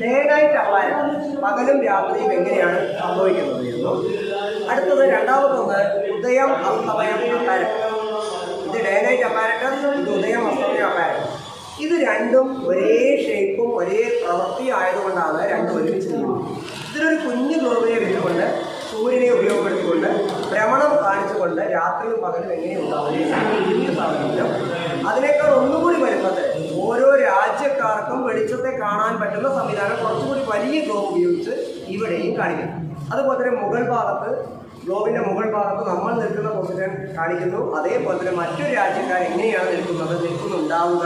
Day night apparent പകലും രാത്രിയും എങ്ങനെയാണ് സംഭവിക്കുന്നത് എന്നും. അടുത്തത് രണ്ടാമത്തൊന്ന് ഉദയം അസ്തമയം അപ്പാരറ്റ് ഇത് ഡേ നൈറ്റ് അപ്പാരറ്റ് ഇത് ഉദയം അസ്തമയം അപ്പാരറ്റ് ഇത് രണ്ടും ഒരേ ഷേപ്പും ഒരേ പ്രവൃത്തി ആയതുകൊണ്ടാണ് രണ്ടും ഒരുമിച്ച് ചെയ്യുന്നത്. ഇതിലൊരു കുഞ്ഞു ദുർവയെ വെച്ചുകൊണ്ട് സൂര്യനെ ഉപയോഗപ്പെടുത്തിക്കൊണ്ട് ഭ്രമണം കാണിച്ചുകൊണ്ട് രാത്രിയും പകലും എങ്ങനെ ഉണ്ടാവുകയും കാണാൻ പറ്റുന്ന സംവിധാനം കുറച്ചുകൂടി വലിയ ഗ്ലോബ് ഉപയോഗിച്ച് ഇവിടെയും കാണിക്കും. അതുപോലെ തന്നെ മുകൾ ഭാഗത്ത് ഗ്ലോബിന്റെ മുകൾ ഭാഗത്ത് നമ്മൾ നിൽക്കുന്ന പൊസിഷൻ കാണിക്കുന്നു. അതേപോലെ തന്നെ മറ്റൊരു രാജ്യക്കാർ എങ്ങനെയാണ് നിൽക്കുന്നത് നിൽക്കുന്നുണ്ടാവുക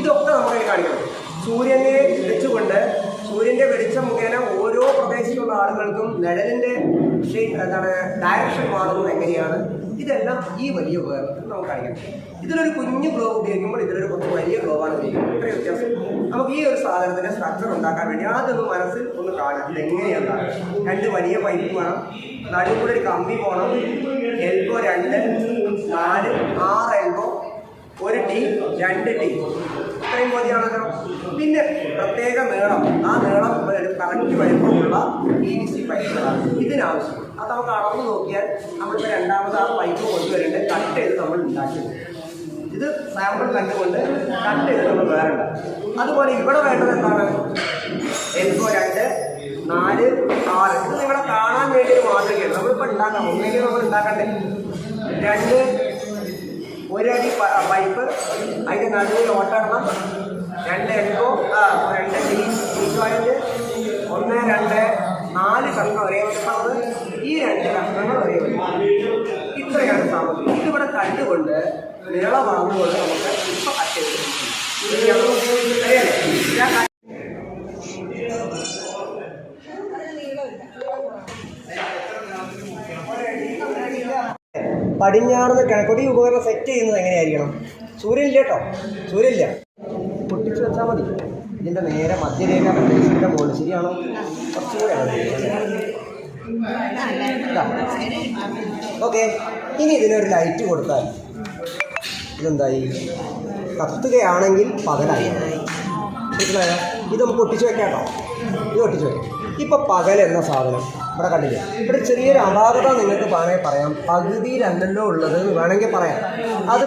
ഇതൊക്കെ നമുക്ക് കാണിക്കണം. സൂര്യനെ വെച്ചുകൊണ്ട് സൂര്യന്റെ വെളിച്ചം മുഖേന ഓരോ പ്രദേശത്തുള്ള ആളുകൾക്കും നിഴലിന്റെ എന്താണ് ഡയറക്ഷൻ മാറുന്നത് എങ്ങനെയാണ്? ഇതെല്ലാം ഈ വലിയ ഉപകരണത്തിൽ നമുക്ക് കാണിക്കാം. ഇതിലൊരു കുഞ്ഞു ഗ്ലോവ് ഉപയോഗിക്കുമ്പോൾ ഇതിലൊരു വലിയ ഗ്ലോവാണ് ഉപയോഗിക്കുന്നത്. ഇത്രയും വ്യത്യാസം. നമുക്ക് ഈ ഒരു സാധനത്തിന്റെ സ്ട്രക്ചർ ഉണ്ടാക്കാൻ വേണ്ടി ആദ്യം ഒന്ന് മനസ്സിൽ ഒന്ന് കാണാം. ഇത് എങ്ങനെയാണ്? രണ്ട് വലിയ പൈപ്പ് വേണം. നടുക്കൂടെ ഒരു കമ്പി പോകണം എൽബോ രണ്ട് നാല് ആറ് എൽബോ ഒരു ടീ രണ്ട് ടീ ഇത്രയും മതിയാണല്ലോ. പിന്നെ പ്രത്യേക നീളം. ആ നീളം കറക്റ്റ് വലിപ്പമുള്ള ഇതിനാവശ്യം അത് നമുക്ക് അളന്ന് നോക്കിയാൽ നമ്മളിപ്പോൾ രണ്ടാമത് ആ പൈപ്പ് കൊണ്ടുവരേണ്ട കട്ട് ചെയ്ത് നമ്മൾ ഉണ്ടാക്കിയത്. ഇത് സാമ്പിൾ കണ്ടുകൊണ്ട് കട്ട് ചെയ്ത് നമ്മൾ വേറെ അതുപോലെ ഇവിടെ വേണ്ടത് എന്താണ്? എൽബോ രണ്ട് നാല് ആറ്. ഇത് നിങ്ങളെ കാണാൻ വേണ്ടി മാതൃകയാണ്. നമ്മളിപ്പോൾ ഉണ്ടാക്കാം. ഒന്നെങ്കിൽ നമ്മൾ ഉണ്ടാക്കണ്ടേ രണ്ട് ഒരടി പൈപ്പ് അതിന്റെ നടുവിൽ ഓട്ടണം രണ്ട് എൽബോ രണ്ട് ടീ ടീ ജോയിന്റ് ഒന്ന് രണ്ട് നാല് കഷ്ണം ഒരേ വലുപ്പമാണ് ഈ രണ്ട് കഷ്ണങ്ങൾ ഒരേ വലുപ്പം ഇത്രയാണ് സാമഗ്രി ഇതിവിടെ കണ്ടുകൊണ്ട് നീളം വളർന്നുകൊണ്ട് നമുക്ക് ഇപ്പൊ പടിഞ്ഞാറുന്ന് കിഴക്കോട്ട് ഈ ഉപകരണം സെറ്റ് ചെയ്യുന്നത് എങ്ങനെയായിരിക്കണം? സൂര്യനില്ല കേട്ടോ. സൂര്യനില്ല. പൊട്ടിച്ച് വെച്ചാൽ മതി. ഇതിന്റെ നേരെ മധ്യരേഖ മുകളിൽ ശരിയാണോ? കുറച്ചുകൂടെ ഓക്കെ. ഇനി ഇതിനൊരു ലൈറ്റ് കൊടുത്താൽ ഇതെന്തായി? കത്തുകയാണെങ്കിൽ പകലായി. മനസ്സിലായോ? ഇത് നമുക്ക് ഒട്ടിച്ച് വെക്കാം കേട്ടോ. ഇത് ഒട്ടിച്ച് വെക്കാം. ഇപ്പോൾ പകൽ എന്ന സാധനം ഇവിടെ കണ്ടില്ല? ഇവിടെ ചെറിയൊരു അപാകത നിങ്ങൾക്ക് വേണമെങ്കിൽ പറയാം. പകുതിയിലല്ലല്ലോ ഉള്ളത് എന്ന് വേണമെങ്കിൽ പറയാം. അത്